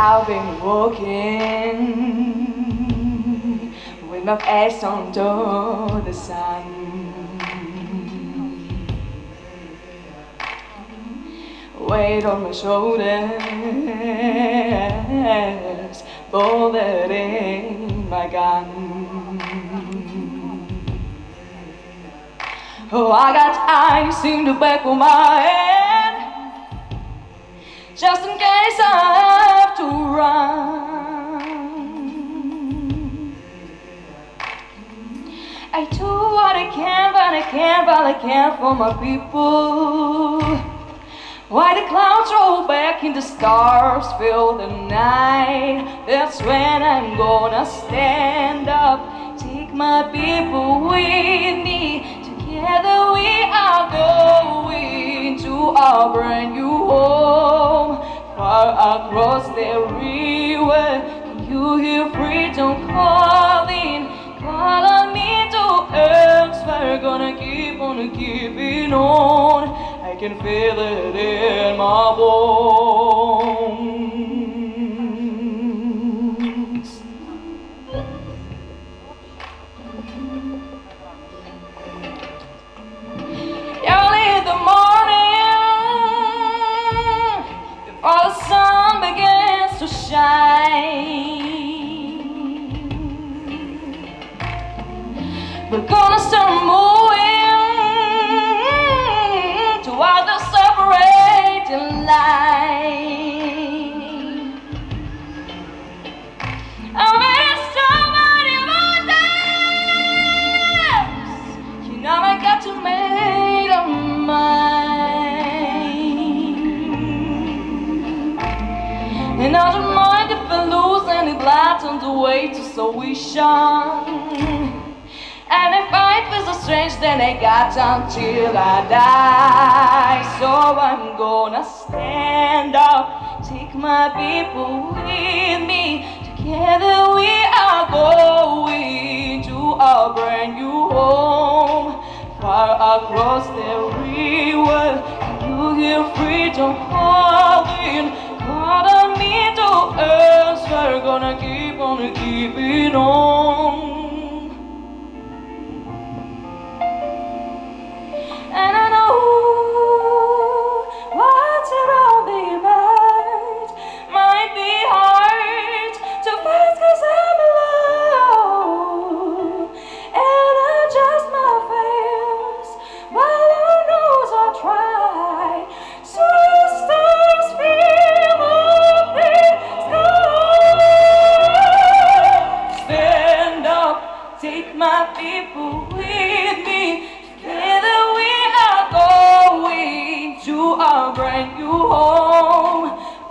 I've been walking with my face under the sun. Weight on my shoulders, bullet in my gun. Oh, I got ice in the back of my head, just in case I I do what I can, but I can't, but I can't for my people. Why the clouds roll back and the stars fill the night? That's when I'm gonna stand up, take my people with hear freedom calling? Calling me to earth. We're gonna keep on keeping on. I can feel it in my bones. Early in the morning, before the sun begins to shine, we're gonna start moving toward the separating line. Ready to somebody about dance. You know I got to make up mind. And I don't mind if I lose any blood on the way to solution. And if fight with strange, then I got until I die. So I'm gonna stand up, take my people with me. Together we are going to our brand new home, far across the river. You hear freedom calling? Calling me to earth. We're gonna keep on keeping on.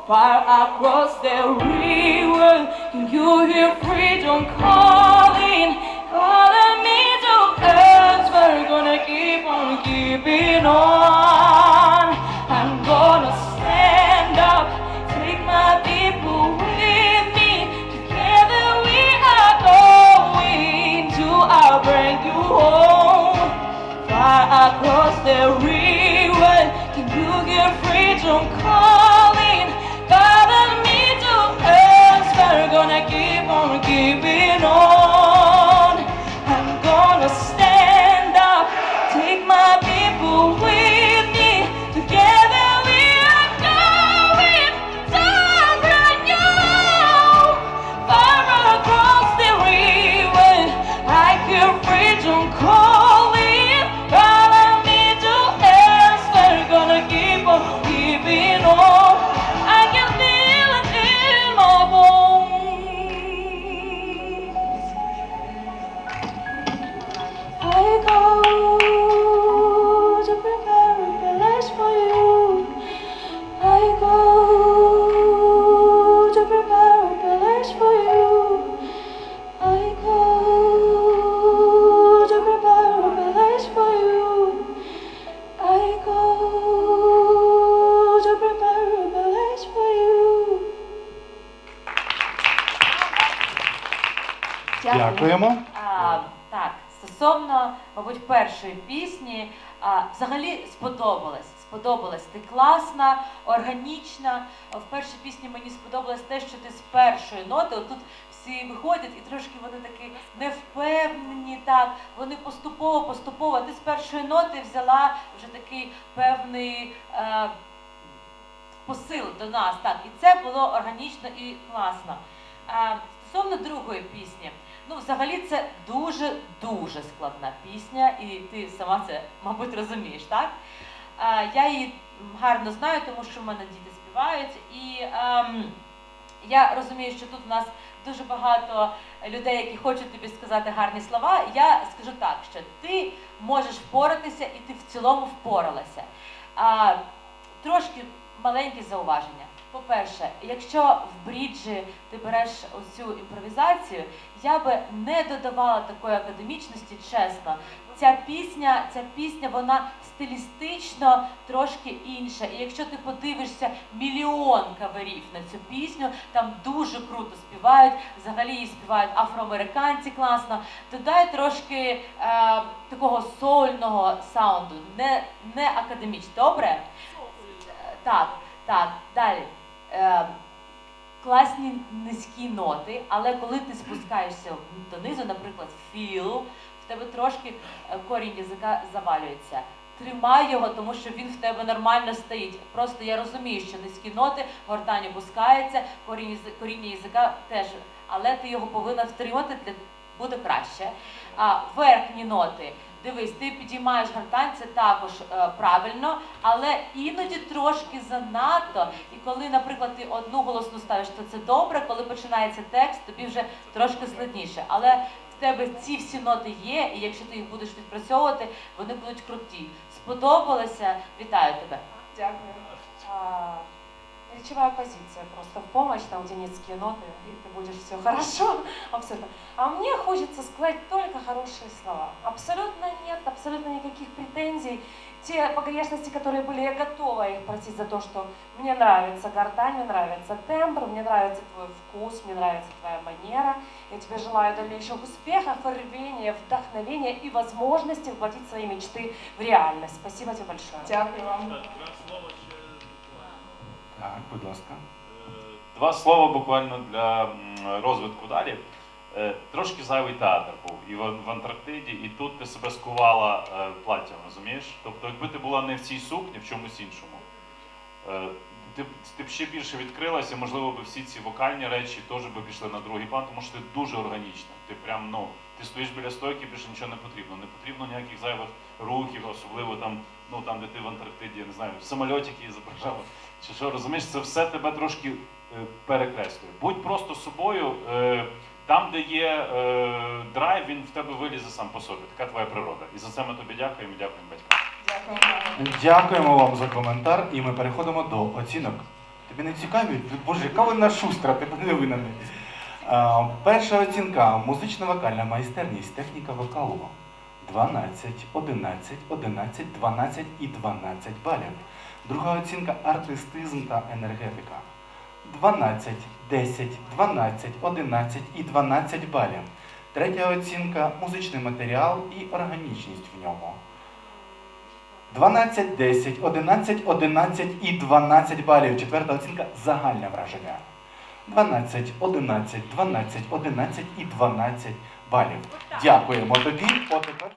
Far across the river, can you hear freedom calling? Calling me to earth, we're gonna keep on keeping on. Дякуємо. А, так, стосовно, мабуть, першої пісні, а, взагалі сподобалось. сподобалась. Ти класна, органічна. В першій пісні мені сподобалось те, що ти з першої ноти, отут всі виходять, і трошки вони такі невпевнені, так, вони поступово, поступово. Ти з першої ноти взяла вже такий певний. Е, посил до нас, так, і це було органічно і класно. Е, стосовно другої пісні, ну взагалі це дуже дуже складна пісня, і ти сама це, мабуть, розумієш, так? Е, я її гарно знаю, тому що в мене діти співають, і ем, я розумію, що тут у нас дуже багато людей, які хочуть тобі сказати гарні слова. Я скажу так, що ти можеш впоратися, і ти в цілому впоралася. А, трошки маленькі зауваження. По-перше, якщо в бріджі ти береш оцю імпровізацію, я би не додавала такої академічності, чесно. Ця пісня, ця пісня, вона стилістично трошки інша. І якщо ти подивишся мільйон каверів на цю пісню, там дуже круто співають. Взагалі її співають афроамериканці класно. Додай трошки е, такого сольного саунду, не, не академічно. Добре? Так, так, далі. Е, класні низькі ноти, але коли ти спускаєшся донизу, наприклад, філ, в тебе трошки е, корінь язика завалюється. Тримай його, тому що він в тебе нормально стоїть. Просто я розумію, що низькі ноти, гортань опускається, коріння язика теж, але ти його повинна втримати, для буде краще. А верхні ноти. Дивись, ти підіймаєш гортань, це також е, правильно, але іноді трошки занадто. І коли, наприклад, ти одну голосну ставиш, то це добре. Коли починається текст, тобі вже трошки складніше. Але в тебе ці всі ноти є, і якщо ти їх будеш відпрацьовувати, вони будуть круті. Сподобалося? Вітаю тебе. Дякую. А, речевая позиция просто в помощь, там где низкие ноты, и ты будешь все хорошо, абсолютно. А мне хочется сказать только хорошие слова. Абсолютно нет, абсолютно никаких претензий. Те погрешности, которые были, я готова их простить за то, что мне нравится гортань, мне нравится тембр, мне нравится твой вкус, мне нравится твоя манера. Я тебе желаю дальнейших успехов, рвения, вдохновения и возможности воплотить свои мечты в реальность. Спасибо тебе большое. Дякую вам. Так, будь ласка. Е, Два слова буквально для розвитку далі. Е, Трошки зайвий театр був і в, Антарктиді, і тут ти себе скувала е, платтям, розумієш? Тобто, якби ти була не в цій сукні, в чомусь іншому, ти, б- ти б ще більше відкрилася, можливо, би всі ці вокальні речі теж би пішли на другий план, тому що ти дуже органічна. Ти прям, ну, ти стоїш біля стойки, більше нічого не потрібно. Не потрібно ніяких зайвих рухів, особливо там, ну там, де ти в Антарктиді, я не знаю, самольотики зображала. Чи що розумієш, це все тебе трошки е, перекреслює. Будь просто собою. Е, там, де є е, драйв, він в тебе вилізе сам по собі. Така твоя природа. І за це ми тобі дякуємо і дякуємо батькам. Дякуємо вам за коментар, і ми переходимо до оцінок. Тобі не цікаві? Боже, яка вона шустра, ти на перша оцінка музично-вокальна майстерність, техніка вокалу. 12, 11, 11, 12 і 12 балів. Друга оцінка артистизм та енергетика. 12, 10, 12, 11 і 12 балів. Третя оцінка музичний матеріал і органічність в ньому. 12, 10, 11, 11 і 12 балів. Четверта оцінка загальне враження. 12, 11, 12, 11 і 12 балів. Дякуємо тобі. Отепер. тепер